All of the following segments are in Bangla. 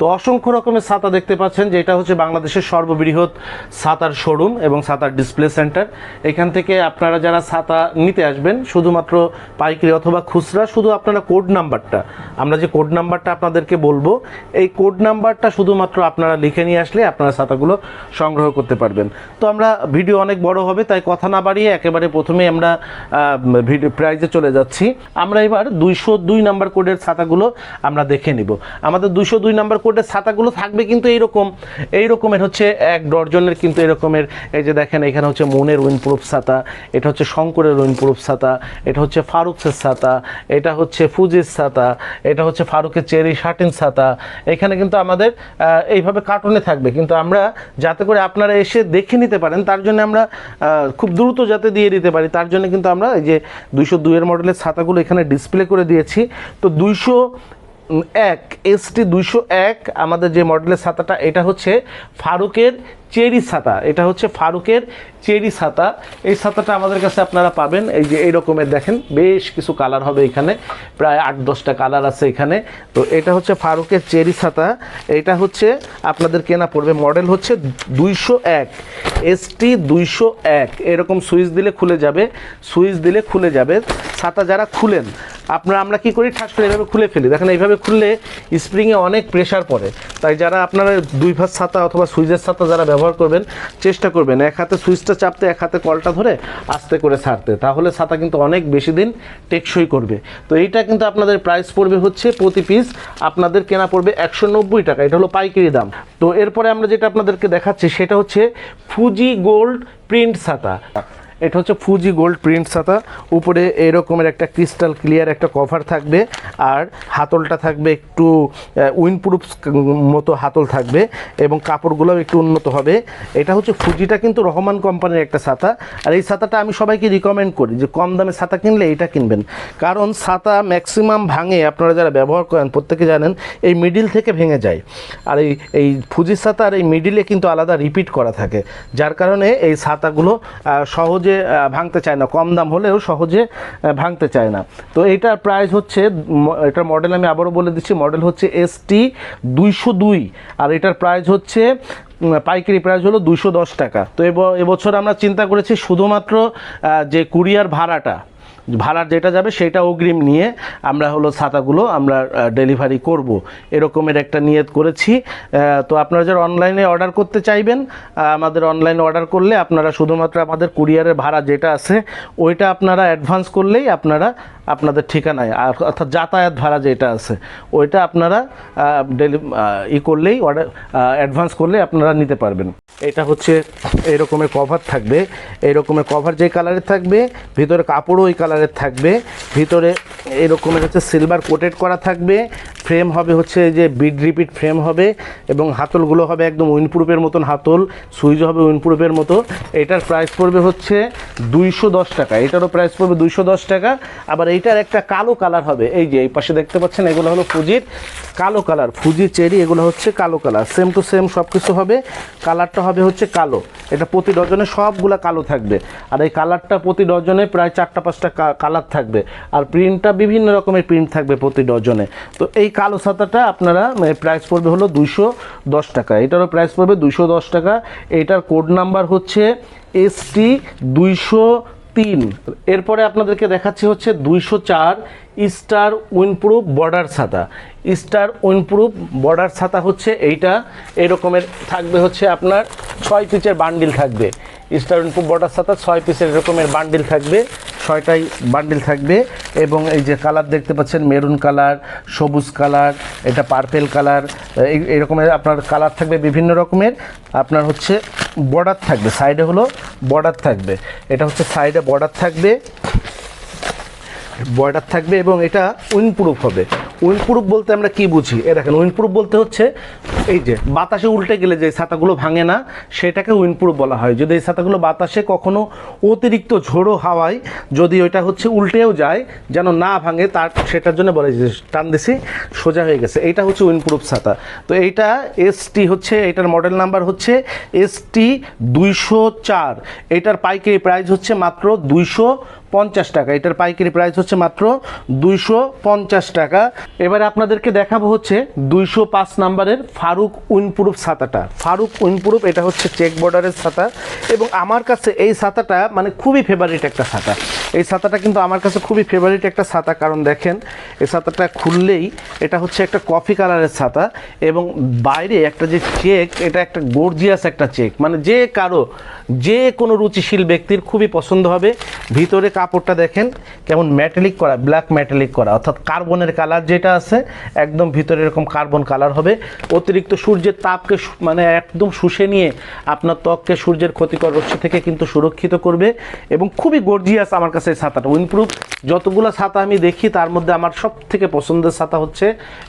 তো অসংখ্য রকমের ছাতা দেখতে পাচ্ছেন, যেটা হচ্ছে বাংলাদেশের সর্ববৃহৎ ছাতার শোরুম এবং ছাতার ডিসপ্লে সেন্টার। এখান থেকে আপনারা যারা ছাতা নিতে আসবেন, শুধুমাত্র পাইকারি অথবা খুচরা, শুধু আপনারা কোড নাম্বারটা, আমরা যে কোড নাম্বারটা আপনাদেরকে বলব, এই কোড নাম্বারটা শুধুমাত্র আপনারা লিখে নিয়ে আসলে আপনারা ছাতাগুলো সংগ্রহ করতে পারবেন। তো আমরা, ভিডিও অনেক বড় হবে, তাই কথা না বাড়িয়ে একেবারে প্রথমে আমরা ভিডিও প্রাইজে চলে যাচ্ছি। আমরা এবার দুইশো দুই নাম্বার কোডের ছাতাগুলো আমরা দেখে নিব। আমাদের দুইশো দুই নাম্বার কোডের ছাতাগুলো থাকবে কিন্তু এইরকম এই রকমের হচ্ছে এক ডর্জনের কিন্তু এরকমের, এই যে দেখেন এখানে হচ্ছে মনের উইনপ্রুফ ছাতা, এটা হচ্ছে শঙ্করের উইনপ্রুফ ছাতা, এটা হচ্ছে ফারুকের ছাতা, এটা হচ্ছে ফুজির ছাতা, এটা হচ্ছে ফারুকের চেরি শার্টিন ছাতা, এখানে কিন্তু আমাদের এইভাবে কার্টুনে থাকবে। কিন্তু আমরা যাতে করে আপনারা এসে দেখে নিতে পারেন, তার জন্য আমরা খুব দ্রুত যাতে দিয়ে দিতে পারি, তার জন্য কিন্তু আমরা এই যে দুইশো দুইয়ের মডেলের ছাতাগুলো এখানে ডিসপ্লে করে দিয়েছি। তো দুইশো এক এস টি দুইশো এক আমাদের যে মডেলের ছাতাটা এটা হচ্ছে ফারুকের চেরি ছাতা, এটা হচ্ছে ফারুকের চেরি ছাতা। এই ছাতাটা আমাদের কাছে আপনারা পাবেন। এই যে এই রকমের দেখেন, বেশ কিছু কালার হবে এখানে, প্রায় আট দশটা কালার আছে এখানে। তো এটা হচ্ছে ফারুকের চেরি ছাতা, এটা হচ্ছে আপনাদের কেনা পড়বে, মডেল হচ্ছে দুইশো এক, এসটি দুইশো এক। এরকম সুইচ দিলে খুলে যাবে, সুইচ দিলে খুলে যাবে। ছাতা যারা খুলেন, আপনারা, আমরা কি করি? ঠাস করে এইভাবে খুলে ফেলি। দেখেন, এইভাবে খুললে স্প্রিংয়ে অনেক প্রেশার পড়ে। তাই যারা আপনারা দুই ভাত ছাতা অথবা সুইচের ছাতা যারা ব্যবহার করবেন, চেষ্টা করবেন এক হাতে সুইচটা চাপতে, এক হাতে কলটা ধরে আস্তে করে ছাড়তে। তাহলে ছাতা কিন্তু অনেক বেশি দিন টেকসই করবে। তো এইটা কিন্তু আপনাদের প্রাইস পড়বে হচ্ছে প্রতি পিস আপনাদের কেনা পড়বে একশো নব্বই টাকা। এটা হলো পাইকারি দাম। তো এরপরে আমরা যেটা আপনাদেরকে দেখাচ্ছি, সেটা হচ্ছে ফুজি গোল্ড প্রিন্ট ছাতা। এটা হচ্ছে ফুজি গোল্ড প্রিন্ট ছাতা। উপরে এরকমের একটা ক্রিস্টাল ক্লিয়ার একটা কভার থাকবে আর হাতলটা থাকবে একটু উইনপ্রুফ মতো হাতল থাকবে এবং কাপড়গুলোও একটু উন্নত হবে। এটা হচ্ছে ফুজিটা কিন্তু রহমান কোম্পানির একটা ছাতা। আর এই ছাতাটা আমি সবাইকে রিকমেন্ড করি যে কম দামে ছাতা কিনলে এটা কিনবেন। কারণ ছাতা ম্যাক্সিমাম ভাঙে আপনারা যারা ব্যবহার করেন প্রত্যেকে জানেন এই মিডিল থেকে ভেঙে যায়। আর এই এই ফুজির ছাতা আর এই মিডিলে কিন্তু আলাদা রিপিট করা থাকে। যার কারণে এই ছাতাগুলো আহ, সহজে ভাঙতে চায় না। কম দাম হলেও সহজে ভাঙতে চায় না। তো এটার প্রাইস হচ্ছে এটার মডেল আমি আবারও বলে দিচ্ছি মডেল হচ্ছে এস টি দুইশো দুই। আর এটার প্রাইস হচ্ছে পাইকারি প্রাইস হলো দুশো দশ টাকা। তো এব- এবছর আমরা চিন্তা করেছি শুধুমাত্র যে কুরিয়ার ভাড়াটা ভাড়ার যেটা যাবে সেটা অগ্রিম নিয়ে আমরা হলো ছাতাগুলো আমরা ডেলিভারি করব। এরকমের একটা নিয়ত করেছি। তো আপনারা যারা অনলাইনে অর্ডার করতে চাইবেন আমাদের অনলাইনে অর্ডার করলে আপনারা শুধুমাত্র আমাদের কুরিয়ারের ভাড়া যেটা আছে, ওইটা আপনারা অ্যাডভান্স করলেই আপনারা আপনাদের ঠিকানায়, আর অর্থাৎ যাতায়াত ভাড়া যেটা আছে, ওইটা আপনারা ডেলি ই করলেই অর্ডার অ্যাডভান্স করলে আপনারা নিতে পারবেন। এটা হচ্ছে এই রকমের কভার থাকবে। এই রকমের কভার যে কালারের থাকবে, ভিতরে কাপড়ও ওই কালারের থাকবে, ভিতরে এই রকমের হচ্ছে সিলভার কোটেড করা থাকবে ফ্রেম হবে হচ্ছে এই যে বিড রিপিট ফ্রেম হবে, এবং হাতলগুলো হবে একদম উইনপ্রুফের মতন হাতল, সুইচ হবে উইনপ্রুফের মতো। এটার প্রাইস পড়বে হচ্ছে দুইশো দশ টাকা। এটারও প্রাইস পড়বে দুইশো দশ টাকা। আবার এইটার একটা কালো কালার হবে। এই যে এই পাশে দেখতে পাচ্ছেন, এগুলো হলো ফুজির কালো কালার। ফুজি চেরি, এগুলো হচ্ছে কালো কালার। সেম টু সেম সব কিছু হবে। কালারটা হবে হচ্ছে কালো। এটা প্রতি ডজনে সবগুলা কালো থাকবে। আর এই কালারটা প্রতি ডজনে প্রায় চারটা পাঁচটা কালার থাকবে। আর প্রিন্টটা বিভিন্ন রকমের প্রিন্ট থাকবে প্রতি ডজনে। তো এই কালো ছাতাটা আপনারা প্রাইস পড়বে হলো দুইশো দশ টাকা। এটারও প্রাইস পড়বে দুইশো দশ টাকা। এইটার কোড নাম্বার হচ্ছে এসটি দুইশো তিন। এরপরে আপনাদেরকে দেখাচ্ছি হচ্ছে দুইশো চার স্টার উইনপ্রুফ বর্ডার ছাতা। স্টার উইনপ্রুফ বর্ডার ছাতা হচ্ছে এইটা। এরকমের থাকবে হচ্ছে আপনার ছয় পিচের বান্ডিল থাকবে। স্টার উইনপ্রুফ বর্ডার ছাতা ছয় পিসের এরকমের বান্ডিল থাকবে। ছয়টাই বান্ডিল থাকবে এবং এই যে কালার দেখতে পাচ্ছেন মেরুন কালার সবুজ কালার এটা পার্পেল কালার এরকমের আপনার কালার থাকবে বিভিন্ন রকমের। আপনার হচ্ছে বর্ডার থাকবে সাইডে হলো বর্ডার থাকবে। এটা হচ্ছে সাইডে বর্ডার থাকবে বর্ডার থাকবে এবং এটা উইনপ্রুফ হবে। উইনপ্রুফ বলতে আমরা কি বুঝি? এ দেখেন, উইনপ্রুফ বলতে হচ্ছে, এই যে, বাতাসে উল্টে গেলে যে ছাতাগুলো ভাঙে না, সেটাকে উইনপ্রুফ বলা হয়। যদি এই ছাতাগুলো বাতাসে কখনো অতিরিক্ত ঝোড়ো হাওয়ায়, যদি ওইটা হচ্ছে উল্টেও যায়, যেন না ভাঙে, তার, সেটার জন্য বলে যে, টান দিছি, সোজা হয়ে গেছে। এইটা হচ্ছে উইনপ্রুফ ছাতা। তো এইটা এসটি হচ্ছে, এটার মডেল নাম্বার হচ্ছে এসটি দুইশো চার। এটার পাইকারি প্রাইস হচ্ছে মাত্র দুইশো পঞ্চাশ টাকা। এটার পাইকারি প্রাইস হচ্ছে মাত্র দুইশো পঞ্চাশ টাকা। এবারে আপনাদেরকে দেখাবো হচ্ছে দুইশো পাঁচ নাম্বারের ফারুক উইনপ্রুফ ছাতাটা। ফারুক উইনপ্রুফ, এটা হচ্ছে চেক বর্ডারের ছাতা। এবং আমার কাছে এই ছাতাটা মানে খুবই ফেভারিট একটা ছাতা। এই ছাতাটা কিন্তু আমার কাছে খুবই ফেভারিট একটা ছাতা। কারণ দেখেন, এই ছাতাটা খুললেই এটা হচ্ছে একটা কফি কালারের ছাতা। এবং বাইরে একটা যে চেক এটা একটা গর্জিয়াস একটা চেক মানে যে কারও, যে কোনো রুচিশীল ব্যক্তির খুবই পছন্দ হবে। ভিতরে কাপড়টা দেখেন কেমন ম্যাটালিক করা ব্ল্যাক ম্যাটালিক করা, অর্থাৎ কার্বনের কালার যেটা আছে, একদম ভিতরে এরকম কার্বন কালার হবে। অতিরিক্ত সূর্যের তাপকে মানে একদম শুষে নিয়ে আপনার ত্বককে সূর্যের ক্ষতিকর রশ্মি থেকে কিন্তু সুরক্ষিত করবে এবং খুবই গর্জিয়াস আমার কাছে এই ছাতাটা। উইনপ্রুফ যতগুলো ছাতা আমি দেখি, তার মধ্যে আমার সব থেকে পছন্দের ছাতা হচ্ছে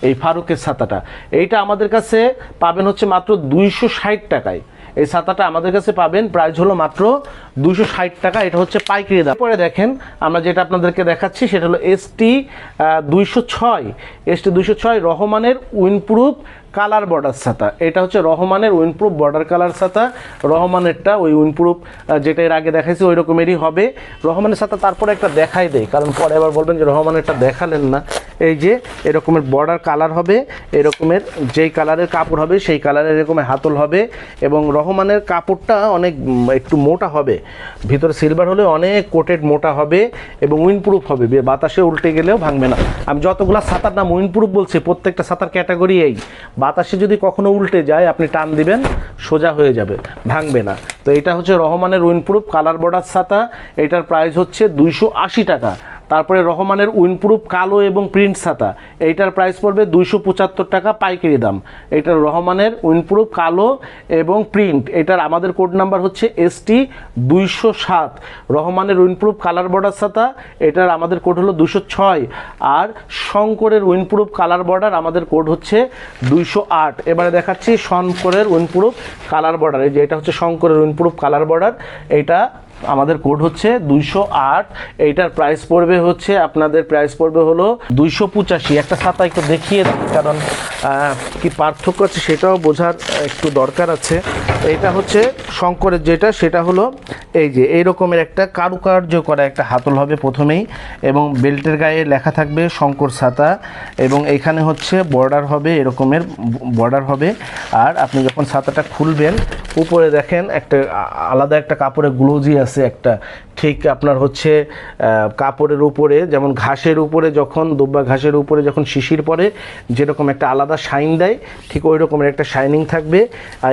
এই ফারুকের ছাতাটা। এইটা আমাদের কাছে পাবেন হচ্ছে মাত্র দুইশো ষাট টাকায়। এই ছাতাটা আমাদের কাছে পাবেন প্রাইস হলো মাত্র দুশো ষাট টাকা, এটা হচ্ছে পাইকারি দাম। পরে দেখেন, আমরা যেটা আপনাদেরকে দেখাচ্ছি, সেটা হলো এস টি দুইশো ছয়। এস টি দুইশো ছয় রহমানের উইনপ্রুফ কালার বর্ডার ছাতা। এটা হচ্ছে রহমানের উইনপ্রুফ বর্ডার কালার ছাতা। রহমানেরটা ওই উইনপ্রুফ যেটা এর আগে দেখাইছি, ওই রকমেরই হবে। রহমানের ছাতা তারপরে একটা দেখাই দেয় কারণ পরে আবার বলবেন যে রহমানেরটা দেখালেন না। এই যে এরকমের বর্ডার কালার হবে, এরকমের যেই কালারের কাপড় হবে, সেই কালারের এরকমের হাতল হবে এবং রহমানের কাপড়টা অনেক একটু মোটা হবে। ভিতরে সিলভার হলে অনেক কোটেড মোটা হবে এবং উইনপ্রুফ হবে। বাতাসে উল্টে গেলেও ভাঙবে না। আমি যতগুলা ছাতার নাম উইনপ্রুফ বলছি, প্রত্যেকটা ছাতার ক্যাটাগরি এই। বাতাসে যদি কখনো উল্টে যায়, আপনি টান দিবেন, সোজা হয়ে যাবে, ভাঙবে না। তো এটা হচ্ছে রহমানের উইনপ্রুফ কালার বর্ডার ছাতা। এটার প্রাইস হচ্ছে দুইশো আশি টাকা। তারপরে রহমানের উইনপ্রুফ কালো এবং প্রিন্ট ছাতা। এইটার প্রাইস পড়বে দুইশো পঁচাত্তর টাকা পাইকারি দাম। এটার রহমানের উইনপ্রুফ কালো এবং প্রিন্ট। এটার আমাদের কোড নাম্বার হচ্ছে এস টি দুইশো সাত। রহমানের উইনপ্রুফ কালার বর্ডার ছাতা, এটার আমাদের কোড হলো দুশো ছয়। আর শঙ্করের উইনপ্রুফ কালার বর্ডার আমাদের কোড হচ্ছে দুইশো আট। এবারে দেখাচ্ছি শঙ্করের উইনপ্রুফ কালার বর্ডার এই যে এটা হচ্ছে শঙ্করের উইনপ্রুফ কালার বর্ডার এইটা আমাদের কোড হচ্ছে দুইশো আট, এইটার প্রাইস পড়বে হচ্ছে আপনাদের প্রাইস পড়বে হলো দুইশো পঁচাশি। একটা ছাতা একটু দেখিয়ে কারণ কি পার্থক্য আছে সেটাও বোঝার একটু দরকার আছে। এটা হচ্ছে শঙ্করের যেটা, সেটা হলো এই যে, এই রকমের একটা কারুকার্য করা একটা হাতল হবে প্রথমেই, এবং বেল্টের গায়ে লেখা থাকবে শঙ্কর ছাতা, এবং এখানে হচ্ছে বর্ডার হবে, এরকমের বর্ডার হবে। আর আপনি যখন ছাতাটা খুলবেন, উপরে দেখেন একটা আলাদা একটা কাপড়ের গ্লোজি আছে। একটা, ঠিক আপনার হচ্ছে কাপড়ের উপরে, যেমন ঘাসের উপরে যখন, দুব্বা ঘাসের উপরে যখন শিশির পরে, যেরকম একটা আলাদা শাইন দেয়, ঠিক ওই রকমের একটা শাইনিং থাকবে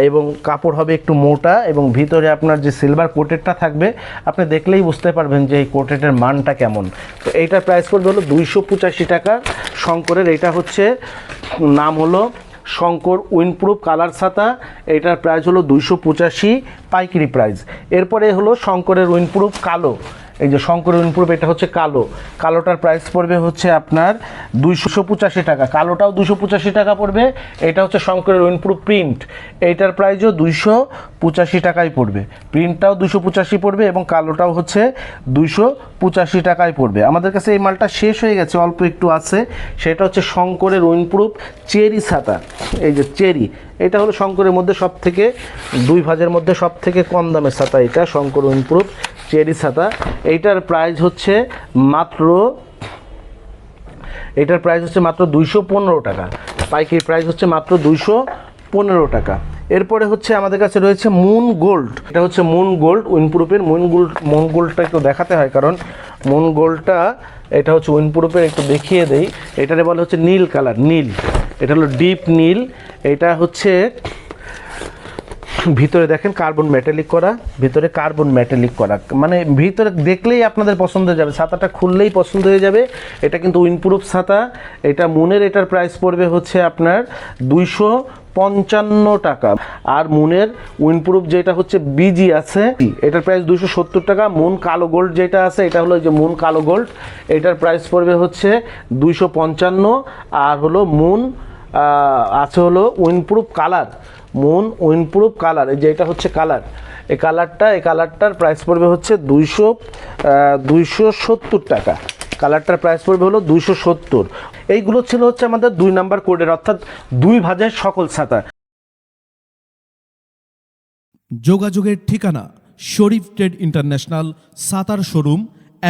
এবং কাপড় হবে একটু মোটা, এবং ভিতরে আপনার যে সিলভার কোটেডটা থাকবে, আপনি দেখলেই বুঝতে পারবেন যে এই কোটেডের মানটা কেমন। তো এইটার প্রাইস পড়বে হলো দুইশো পঁচাশি টাকা। শঙ্করের এটা হচ্ছে নাম হলো শঙ্কর উইনপ্রুফ কালার ছাতা, এটার প্রাইস হলো দুইশো পঁচাশি পাইকারি প্রাইস এরপরে হলো শঙ্করের উইনপ্রুফ কালো। এই যে শঙ্করের উইনপ্রুফ এটা হচ্ছে কালো। কালোটার প্রাইস পড়বে হচ্ছে আপনার দুইশো পঁচাশি টাকা। কালোটাও দুশো পঁচাশি টাকা পড়বে, এটা হচ্ছে শঙ্করের উইনপ্রুফ প্রিন্ট এইটার প্রাইসও দুইশো পঁচাশি টাকায় পড়বে। প্রিন্টটাও দুশো পঁচাশি পড়বে এবং কালোটাও হচ্ছে দুইশো পঁচাশি টাকায় পড়বে। আমাদের কাছে এই মালটা শেষ হয়ে গেছে, অল্প একটু আছে। সেটা হচ্ছে শঙ্করের উইনপ্রুফ চেরি ছাতা। এই যে চেরি, এটা হলো শঙ্করের মধ্যে সব থেকে দুই ভাজের মধ্যে সব থেকে কম দামের ছাতা এটা শঙ্কর উইনপ্রুফ চেরি ছাতা। এইটার প্রাইস হচ্ছে মাত্র এটার প্রাইস হচ্ছে মাত্র দুইশো পনেরো টাকা। পাইকারি প্রাইস হচ্ছে মাত্র দুইশো পনেরো টাকা। এরপরে হচ্ছে আমাদের কাছে রয়েছে মুন গোল্ড এটা হচ্ছে মুন গোল্ড উইনপ্রুফের মুন গোল্ড মুন গোল্ডটা একটু দেখাতে হয়, কারণ মুন গোল্ডটা এটা হচ্ছে উইনপ্রুফের একটু দেখিয়ে দেই। এটারে বলা হচ্ছে নীল কালার, নীল। এটা হলো ডিপ নীল। এটা হচ্ছে ভিতরে দেখেন কার্বন মেটালিক করা, ভিতরে কার্বন মেটালিক করা। মানে ভিতরে দেখলেই আপনাদের পছন্দ হয়ে যাবে। ছাতাটা খুললেই পছন্দ হয়ে যাবে। এটা কিন্তু উইনপ্রুফ ছাতা। এটা মুনের এটার প্রাইস পড়বে হচ্ছে আপনার দুইশো পঞ্চান্ন টাকা। আর মুনের উইনপ্রুফ যেটা হচ্ছে বিজি আছে, এটার প্রাইস দুশো সত্তর টাকা। মুন কালো গোল্ড যেটা আছে, এটা হলো যে মুন কালো গোল্ড এটার প্রাইস পড়বে হচ্ছে দুইশো পঞ্চান্ন। আর হলো মুন আছে হলো windproof colour moon windproof colour এই যে এটা হচ্ছে কালার এই কালারটা এই কালারটার প্রাইস পড়বে হচ্ছে দুইশো দুইশো সত্তর টাকা। কালারটার প্রাইস পড়বে হলো দুইশো সত্তর। এইগুলো ছিল হচ্ছে আমাদের দুই নাম্বার কোডের অর্থাৎ দুই ভাজের সকল ছাতা। যোগাযোগের ঠিকানা Sharif trade international, Sattar showroom,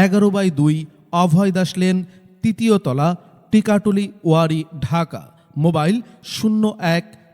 এগারো বাই দুই, অভয় দাস লেন, তৃতীয় তলা, টিকাটুলি, ওয়ারি, ঢাকা। মোবাইল শূন্য এক